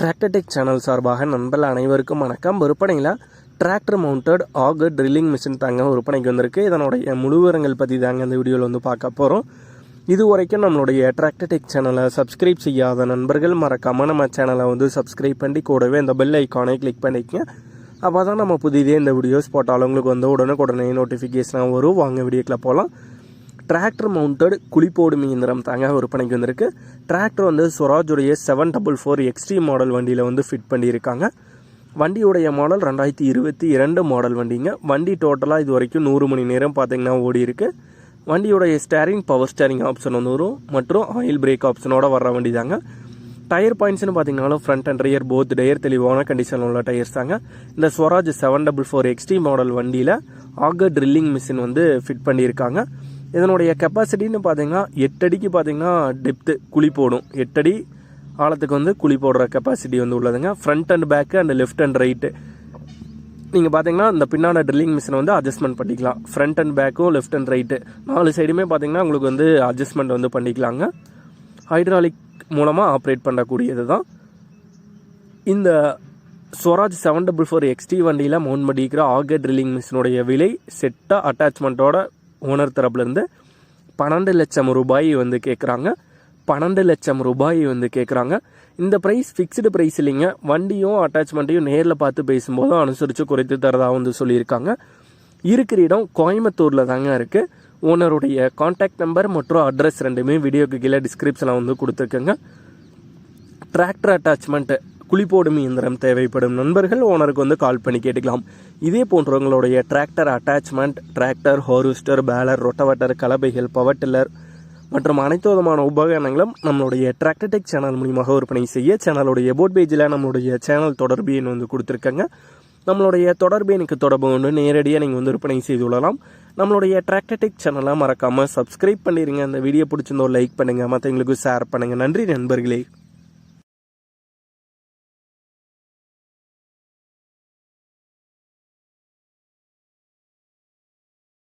Tractor Tech channel சார்பாக நண்பர்கள் அனைவருக்கும் வணக்கம். விற்பனையில் tractor mounted auger drilling machine தாங்க விற்பனைக்கு வந்திருக்கு. இதனுடைய முழுவரங்கள் பற்றி தாங்க இந்த வீடியோவில் வந்து பார்க்க போகிறோம் இது வரைக்கும் நம்மளுடைய டிராக்டர்டெக் சேனலை சப்ஸ்கிரைப் செய்யாத நண்பர்கள் மறக்காமல் நம்ம சேனலை வந்து சப்ஸ்கிரைப் பண்ணி கூடவே இந்த பெல் ஐக்கானை கிளிக் பண்ணிக்கங்க. அப்போ தான் நம்ம புதிதே இந்த வீடியோஸ் போட்டாலும் உங்களுக்கு வந்து உடனுக்குடனே நோட்டிஃபிகேஷனாக வரும். வாங்க வீடியோக்கில் போகலாம் டிராக்டர் மவுண்டட் குளிப்போடும் இயந்திரம் தாங்க விற்பனைக்கு வந்திருக்கு. டிராக்டர் வந்து ஸ்வராஜுடைய seven double four XT model வண்டியில் வந்து ஃபிட் பண்ணியிருக்காங்க. வண்டியுடைய மாடல் ரெண்டாயிரத்தி இருபத்தி இரண்டு மாடல் வண்டிங்க. வண்டி டோட்டலாக இது வரைக்கும் நூறு மணி நேரம் பார்த்தீங்கன்னா ஓடி இருக்கு வண்டியுடைய ஸ்டேரிங் பவர் ஸ்டேரிங் ஆப்ஷன் வந்து வரும். மற்றும் ஆயில் பிரேக் ஆப்ஷனோட வர்ற வண்டி தாங்க டயர் பாயிண்ட்ஸ்னு பார்த்தீங்கன்னா front and rear both tyre தெளிவான கண்டிஷனில் உள்ள டயர்ஸ் தாங்க. இந்த Swaraj seven double four XT model வண்டியில் ஆகர் ட்ரில்லிங் மிஷின் வந்து ஃபிட் பண்ணியிருக்காங்க. இதனுடைய கெப்பாசிட்டின்னு பார்த்தீங்கன்னா எட்டடிக்கு பார்த்தீங்கன்னா டெப்த்து குழி போடும். எட்டடி ஆழத்துக்கு வந்து குழி போடுற கெப்பாசிட்டி வந்து உள்ளதுங்க. Front and back and left and right நீங்கள் பார்த்தீங்கன்னா இந்த பின்னாடி ட்ரில்லிங் மிஷினை வந்து அட்ஜஸ்ட்மெண்ட் பண்ணிக்கலாம். ஃப்ரண்ட் அண்ட் பேக்கும் லெஃப்ட் அண்ட் ரைட்டு நாலு சைடுமே பார்த்தீங்கன்னா உங்களுக்கு வந்து அட்ஜஸ்ட்மெண்ட் வந்து பண்ணிக்கலாங்க. ஹைட்ராலிக் மூலமாக ஆப்ரேட் பண்ணக்கூடியது தான். இந்த Swaraj seven double four XT வண்டியில் மவுண்ட் பண்ணிக்கிற ஆகர் ட்ரில்லிங் மிஷினுடைய விலை செட்டாக அட்டாச்மெண்ட்டோட ஓனர் தரப்புலேருந்து பன்னெண்டு லட்சம் ரூபாய் வந்து கேட்குறாங்க பன்னெண்டு லட்சம் ரூபாய் வந்து கேட்குறாங்க இந்த ப்ரைஸ் ஃபிக்ஸ்டு ப்ரைஸ் இல்லைங்க. வண்டியும் அட்டாச்மெண்ட்டையும் நேரில் பார்த்து பேசும்போதும் அனுசரித்து குறைத்து தரதாக வந்து சொல்லியிருக்காங்க. இருக்கிற இடம் கோயம்புத்தூரில் தாங்க இருக்குது ஓனருடைய காண்டாக்ட் நம்பர் மற்றும் அட்ரஸ் ரெண்டுமே வீடியோக்கு கீழே டிஸ்கிரிப்ஷனில் வந்து கொடுத்துருக்கேங்க. டிராக்டர் அட்டாச்மெண்ட் இயந்திரம் தேவைப்படும் நண்பர்கள் ஓனருக்கு வந்து கால் பண்ணி கேட்டுக்கலாம். இதே போன்றவங்களுடைய tractor attachment tractor harvester baler rotavator கலபைகள் power tiller மற்றும் அனைத்து விதமான உபகரணங்களும் நம்மளுடைய டிராக்டர்டெக் சேனல் மூலியமாக விற்பனை செய்ய சேனலுடைய போட் பேஜில் நம்மளுடைய சேனல் தொடர்பு எண் வந்து கொடுத்துருக்காங்க. நம்மளுடைய தொடர்பு எனக்கு தொடர்பு கொண்டு நேரடியாக நீங்கள் வந்து விற்பனை செய்து கொள்ளலாம். நம்மளுடைய டிராக்டர்டெக் சேனலை மறக்காமல் சப்ஸ்கிரைப் பண்ணிடுங்க அந்த வீடியோ பிடிச்சிருந்தோ லைக் பண்ணுங்கள் மற்றவங்களுக்கு ஷேர் பண்ணுங்கள் நன்றி நண்பர்களே.